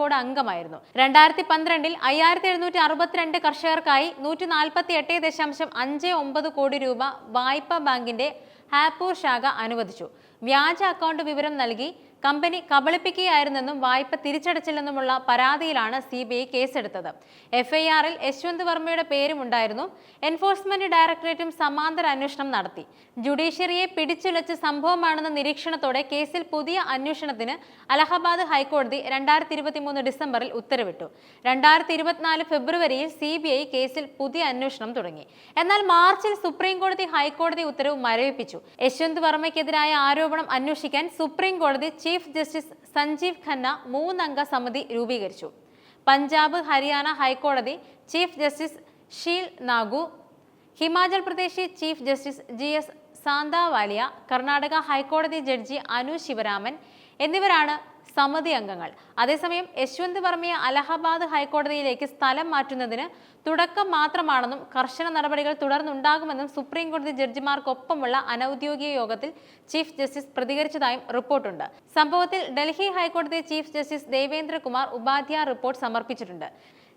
Board അംഗമായിരുന്നു. രണ്ടായിരത്തി പന്ത്രണ്ടിൽ അയ്യായിരത്തി എഴുന്നൂറ്റി അറുപത്തിരണ്ട് കർഷകർക്കായി നൂറ്റി നാൽപ്പത്തി എട്ട് ദശാംശം അഞ്ച് ഒമ്പത് കോടി രൂപ വായ്പ ബാങ്കിന്റെ ഹാപ്പൂർ ശാഖ അനുവദിച്ചു. വ്യാജ അക്കൗണ്ട് വിവരം നൽകി കമ്പനി കബളിപ്പിക്കുകയായിരുന്നെന്നും വായ്പ തിരിച്ചടച്ചില്ലെന്നുമുള്ള പരാതിയിലാണ് സി ബി ഐ കേസെടുത്തത്. എഫ്ഐആറിൽ യശ്വന്ത് വർമ്മയുടെ പേരുമുണ്ടായിരുന്നു. എൻഫോഴ്സ്മെന്റ് ഡയറക്ടറേറ്റും സമാന്തര അന്വേഷണം നടത്തി. ജുഡീഷ്യറിയെ പിടിച്ചുലച്ച സംഭവമാണെന്ന നിരീക്ഷണത്തോടെ കേസിൽ പുതിയ അന്വേഷണത്തിന് അലഹബാദ് ഹൈക്കോടതി രണ്ടായിരത്തി ഇരുപത്തി മൂന്ന് ഡിസംബറിൽ ഉത്തരവിട്ടു. രണ്ടായിരത്തി ഇരുപത്തിനാല് ഫെബ്രുവരിയിൽ സി ബി ഐ കേസിൽ പുതിയ അന്വേഷണം തുടങ്ങി. എന്നാൽ മാർച്ചിൽ സുപ്രീം കോടതി ഹൈക്കോടതി ഉത്തരവ് മരവിപ്പിച്ചു. യശ്വന്ത് വർമ്മയ്ക്കെതിരായ ആരോപണം അന്വേഷിക്കാൻ സുപ്രീം കോടതി ചീഫ് ജസ്റ്റിസ് സഞ്ജീവ് ഖന്ന മൂന്നംഗ സമിതി രൂപീകരിച്ചു. പഞ്ചാബ് ഹരിയാന ഹൈക്കോടതി chief justice Sheel Nagu Himachal Pradesh chief justice G S Sandhawalia Karnataka ഹൈക്കോടതി ജഡ്ജി അനു ശിവരാമൻ എന്നിവരാണ് സമിതി അംഗങ്ങൾ. അതേസമയം യശ്വന്ത് വർമ്മയെ അലഹബാദ് ഹൈക്കോടതിയിലേക്ക് സ്ഥലം മാറ്റുന്നതിന് തുടക്കം മാത്രമാണെന്നും കർശന നടപടികൾ തുടർന്നുണ്ടാകുമെന്നും സുപ്രീം കോടതി ജഡ്ജിമാർക്കൊപ്പമുള്ള അനൌദ്യോഗിക യോഗത്തിൽ ചീഫ് ജസ്റ്റിസ് പ്രതികരിച്ചതായും റിപ്പോർട്ടുണ്ട്. സംഭവത്തിൽ ഡൽഹി ഹൈക്കോടതി chief justice Devendrakumar Upadhyaya report സമർപ്പിച്ചിട്ടുണ്ട്.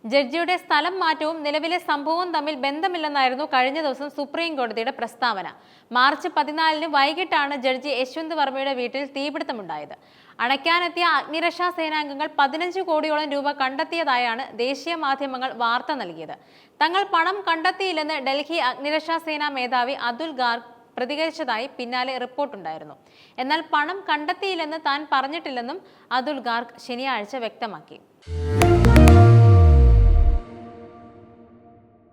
ജഡ്ജിയുടെ സ്ഥലം മാറ്റവും നിലവിലെ സംഭവവും തമ്മിൽ ബന്ധമില്ലെന്നായിരുന്നു കഴിഞ്ഞ ദിവസം സുപ്രീം കോടതിയുടെ പ്രസ്താവന. മാർച്ച് പതിനാലിന് വൈകിട്ടാണ് ജഡ്ജി യശ്വന്ത് വർമ്മയുടെ വീട്ടിൽ തീപിടുത്തമുണ്ടായത്. അണയ്ക്കാനെത്തിയ അഗ്നിരക്ഷാ സേനാംഗങ്ങൾ പതിനഞ്ച് കോടിയോളം രൂപ കണ്ടെത്തിയതായാണ് ദേശീയ മാധ്യമങ്ങൾ വാർത്ത നൽകിയത്. തങ്ങൾ പണം കണ്ടെത്തിയില്ലെന്ന് ഡൽഹി അഗ്നിരക്ഷാ സേനാ മേധാവി അതുൽ ഗാർഗ് പ്രതികരിച്ചതായി പിന്നാലെ റിപ്പോർട്ടുണ്ടായിരുന്നു. എന്നാൽ പണം കണ്ടെത്തിയില്ലെന്ന് താൻ പറഞ്ഞിട്ടില്ലെന്നും അതുൽ ഗാർഗ് ശനിയാഴ്ച വ്യക്തമാക്കി.